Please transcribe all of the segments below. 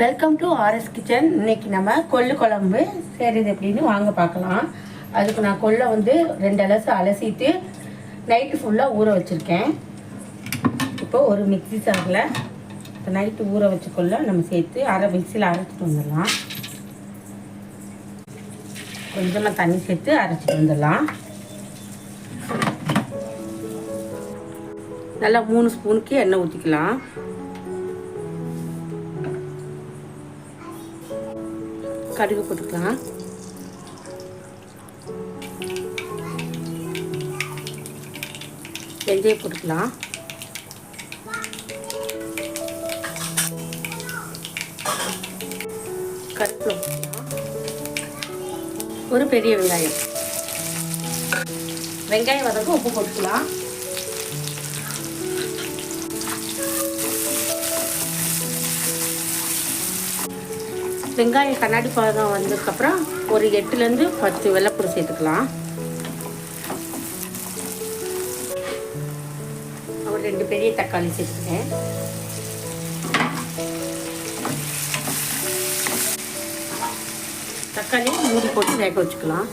Welcome to RS kitchen இன்னைக்கு நம்ம கொள்ளு குழம்பு செய்கிறது எப்படின்னு வாங்க பார்க்கலாம். அதுக்கு நான் கொள்ளை வந்து ரெண்டு அலசு அலசிட்டு நைட்டு ஃபுல்லாக ஊற வச்சுருக்கேன். இப்போ ஒரு மிக்ஸி சாரில் நைட்டு ஊற வச்சுக்கொள்ள நம்ம சேர்த்து அரை மிக்சியில் அரைச்சிட்டு வந்துடலாம். கொஞ்சமாக தண்ணி சேர்த்து அரைச்சிட்டு வந்துடலாம். நல்லா மூணு ஸ்பூனுக்கு எண்ணெய் ஊற்றிக்கலாம் கடுகு போட்டுக்கலாம் வெந்தயம் போட்டுக்கலாம் கருவேப்பிலை ஒரு பெரிய வெங்காயம். வெங்காயம் வதக்க உப்பு போட்டுக்கலாம். வெங்காயம் கண்ணாடி பழம் வந்ததுக்கப்புறம் ஒரு எட்டுலேருந்து பத்து வெள்ளைப்பூடு சேர்த்துக்கலாம். ஒரு ரெண்டு பெரிய தக்காளி சேர்த்துக்கிறேன். தக்காளி மூடி போட்டு வேக வச்சுக்கலாம்.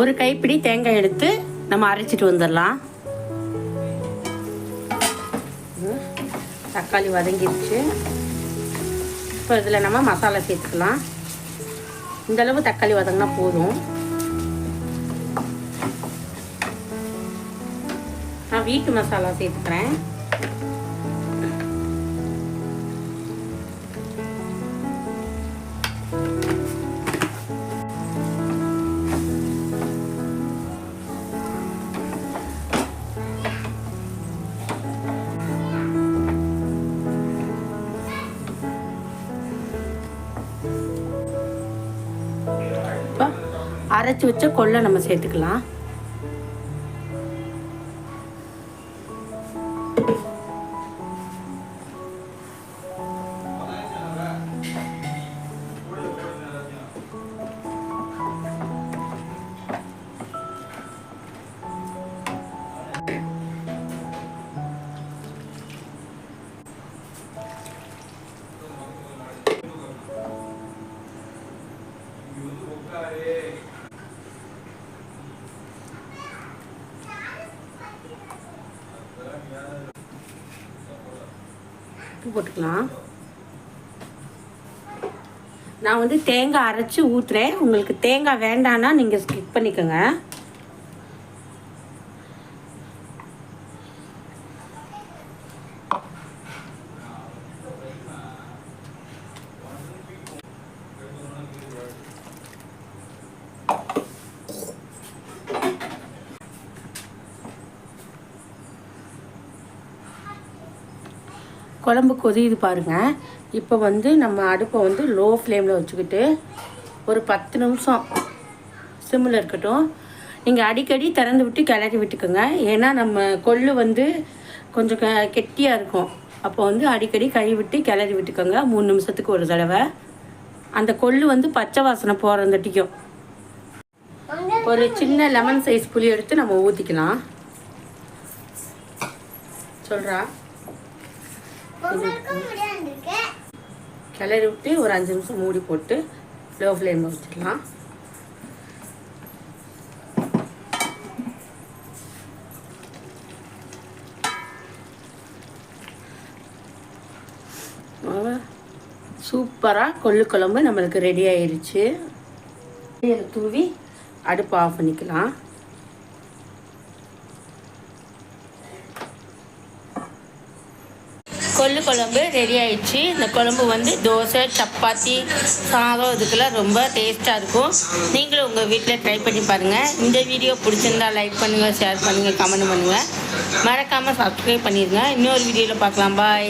ஒரு கைப்பிடி தேங்காய் எடுத்து நம்ம அரைச்சிட்டு வந்துடலாம். தக்காளி வதங்கிடுச்சு. இப்போ இதில் நம்ம மசாலா சேர்த்துக்கலாம். இந்தளவு தக்காளி வதங்கினா போதும். நான் வீட்டு மசாலா சேர்த்துக்கிறேன். இப்போ அரைச்சி வச்ச கொள்ளை நம்ம சேர்த்துக்கலாம். உப்பு போட்டுக்கலாம். நான் வந்து தேங்காய் அரைச்சி ஊற்றுறேன் உங்களுக்கு தேங்காய் வேண்டான்னா நீங்கள் ஸ்கிப் பண்ணிக்கோங்க. குழம்பு கொதியுது பாருங்கள் இப்போ வந்து நம்ம அடுப்பை வந்து லோ ஃப்ளேமில் வச்சுக்கிட்டு ஒரு பத்து நிமிஷம் சிம்மில் இருக்கட்டும். நீங்கள் அடிக்கடி திறந்து விட்டு கிளறி விட்டுக்கோங்க. ஏன்னா நம்ம கொள்ளு வந்து கொஞ்சம் க கெட்டியாக இருக்கும். அப்போ வந்து அடிக்கடி கழுவி விட்டு கிளறி விட்டுக்கோங்க. மூணு நிமிஷத்துக்கு ஒரு தடவை. அந்த கொள்ளு வந்து பச்சை வாசனை போகிறந்தட்டிக்கும் ஒரு சின்ன லெமன் சைஸ் புளி எடுத்து நம்ம ஊற்றிக்கலாம் சொல்கிறா கிளறி விட்டு ஒரு அஞ்சு நிமிஷம் மூடி போட்டு லோ ஃப்ளேமில் வச்சுக்கலாம். சூப்பராக கொள்ளு குழம்பு நம்மளுக்கு ரெடி ஆயிருச்சு தூவி அடுப்பு ஆஃப் பண்ணிக்கலாம். கொள்ளு குழம்பு ரெடி ஆயிடுச்சு. இந்த குழம்பு வந்து தோசை சப்பாத்தி சாதம் இதுக்கெல்லாம் ரொம்ப டேஸ்ட்டாக இருக்கும். நீங்களும் உங்கள் வீட்டில் ட்ரை பண்ணி பாருங்கள் இந்த வீடியோ பிடிச்சிருந்தா லைக் பண்ணுங்கள் ஷேர் பண்ணுங்கள் கமெண்ட் பண்ணுங்கள் மறக்காமல் சப்ஸ்கிரைப் பண்ணிடுங்க இன்னொரு வீடியோவில் பார்க்கலாம். பாய்